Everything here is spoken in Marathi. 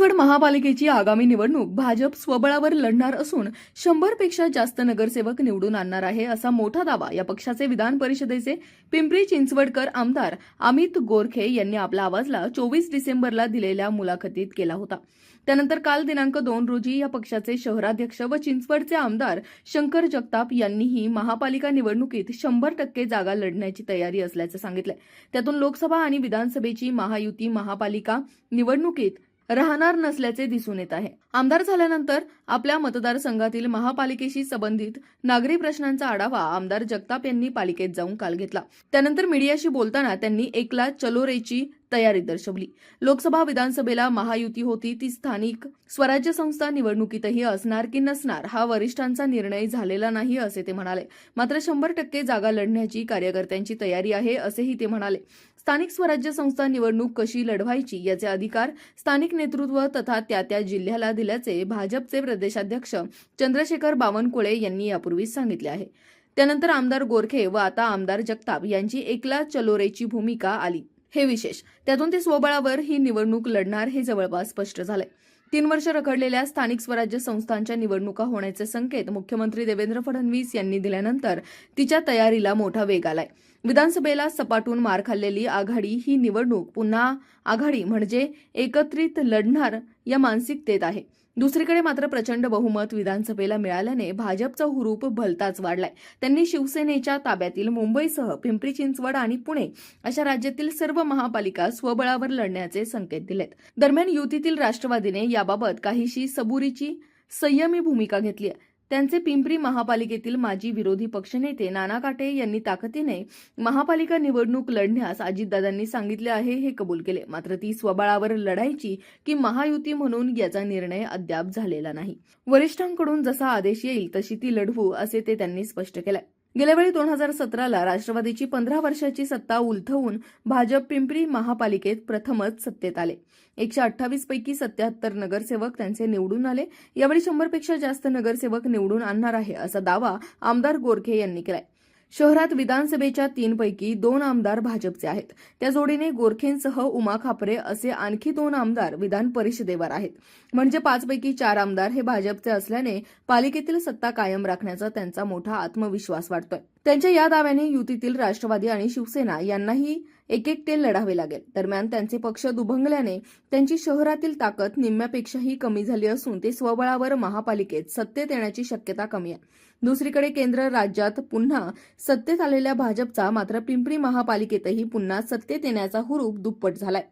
चिंचवड महापालिकेची आगामी निवडणूक भाजप स्वबळावर लढणार असून शंभरपेक्षा जास्त नगरसेवक निवडून आणणार आहे असा मोठा दावा या पक्षाचे विधान परिषदेचे पिंपरी चिंचवडकर आमदार अमित गोरखे यांनी आपल्या आवाजला चोवीस डिसेंबरला दिलेल्या मुलाखतीत केला होता. त्यानंतर काल दिनांक दोन रोजी या पक्षाचे शहराध्यक्ष व चिंचवडचे आमदार शंकर जगताप यांनीही महापालिका निवडणुकीत शंभर टक्के जागा लढण्याची तयारी असल्याचं सांगितलंय. त्यातून लोकसभा आणि विधानसभेची महायुती महापालिका निवडणुकीत राहणार नसल्याचे दिसून येत आहे. आमदार झाल्यानंतर आपल्या मतदारसंघातील महापालिकेशी संबंधित नागरी प्रश्नांचा आढावा आमदार जगताप यांनी पालिकेत जाऊन काल घेतला. त्यानंतर मीडियाशी बोलताना त्यांनी एकला चलोरेची तयारी दर्शवली. लोकसभा विधानसभेला महायुती होती ती स्थानिक स्वराज्य संस्था निवडणुकीतही असणार की नसणार हा वरिष्ठांचा निर्णय झालेला नाही असे ते म्हणाले. मात्र शंभर टक्के जागा लढण्याची कार्यकर्त्यांची तयारी आहे असेही ते म्हणाले. स्थानिक स्वराज्य संस्था निवडणूक कशी लढवायची याचे अधिकार स्थानिक नेतृत्व तथा त्या त्या जिल्ह्याला दिल्याचे भाजपचे प्रदेशाध्यक्ष चंद्रशेखर बावनकुळे यांनी यापूर्वीच सांगितले आहे. त्यानंतर आमदार गोरखे व आता आमदार जगताप यांची एकला चलोरेची भूमिका आली. हे विशेष. त्यातून ते स्वबळावर ही निवडणूक लढणार हे जवळपास स्पष्ट झालंय. तीन वर्ष रखडलेल्या स्थानिक स्वराज्य संस्थांच्या निवडणुका होण्याचे संकेत मुख्यमंत्री देवेंद्र फडणवीस यांनी दिल्यानंतर तिच्या तयारीला मोठा वेग आलाय. विधानसभेला सपाटून मार खाल्लेली आघाडी ही निवडणूक पुन्हा आघाडी म्हणजे एकत्रित लढणार या मानसिकतेत आहे. दुसरीकडे मात्र प्रचंड बहुमत विधानसभेला मिळाल्याने भाजपचा हुरूप भलताच वाढलाय. त्यांनी शिवसेनेच्या ताब्यातील मुंबईसह पिंपरी चिंचवड आणि पुणे अशा राज्यातील सर्व महापालिका स्वबळावर लढण्याचे संकेत दिलेत. दरम्यान युतीतील राष्ट्रवादीने याबाबत काहीशी सबुरीची संयमी भूमिका घेतली आहे. त्यांचे पिंपरी महापालिकेतील माजी विरोधी पक्षनेते नाना काटे यांनी ताकदीने महापालिका निवडणूक लढण्यास अजितदादांनी सांगितले आहे हे कबूल केले. मात्र ती स्वबळावर लढायची की महायुती म्हणून याचा निर्णय अद्याप झालेला नाही. वरिष्ठांकडून जसा आदेश येईल तशी ती लढवू असे ते त्यांनी स्पष्ट केलंय. गेल्यावेळी दोन हजार सतराला राष्ट्रवादीची पंधरा वर्षाची सत्ता उलथवून भाजप पिंपरी महापालिकेत प्रथमच सत्तेत आले. एकशे अठ्ठावीस पैकी सत्याहत्तर नगरसेवक त्यांचे निवडून आले. यावेळी शंभरपेक्षा जास्त नगरसेवक निवडून आणणार आहे असा दावा आमदार गोरखे यांनी केलाय. शहरात विधानसभेच्या तीनपैकी दोन आमदार भाजपचे आहेत. त्या जोडीने गोरखेंसह उमा खापरे असे आणखी दोन आमदार विधान परिषदेवर आहेत. म्हणजे पाचपैकी चार आमदार हे भाजपचे असल्याने पालिकेतील सत्ता कायम राखण्याचा त्यांचा मोठा आत्मविश्वास वाटतोय त्यांच्या या दाव्याने युतीतील राष्ट्रवादी आणि शिवसेना यांनाही एक लढावे लागेल. दरम्यान त्यांचे पक्ष दुभंगल्याने त्यांची शहरातील ताकद निम्म्यापेक्षाही कमी झाली असून ते स्वबळावर महापालिकेत सत्तेत येण्याची शक्यता कमी आहे. दुसरीकडे केंद्र राज्यात पुन्हा सत्तेत आलेल्या भाजपचा मात्र पिंपरी महापालिकेतही पुन्हा सत्तेत येण्याचा हुरूप दुप्पट झालाय.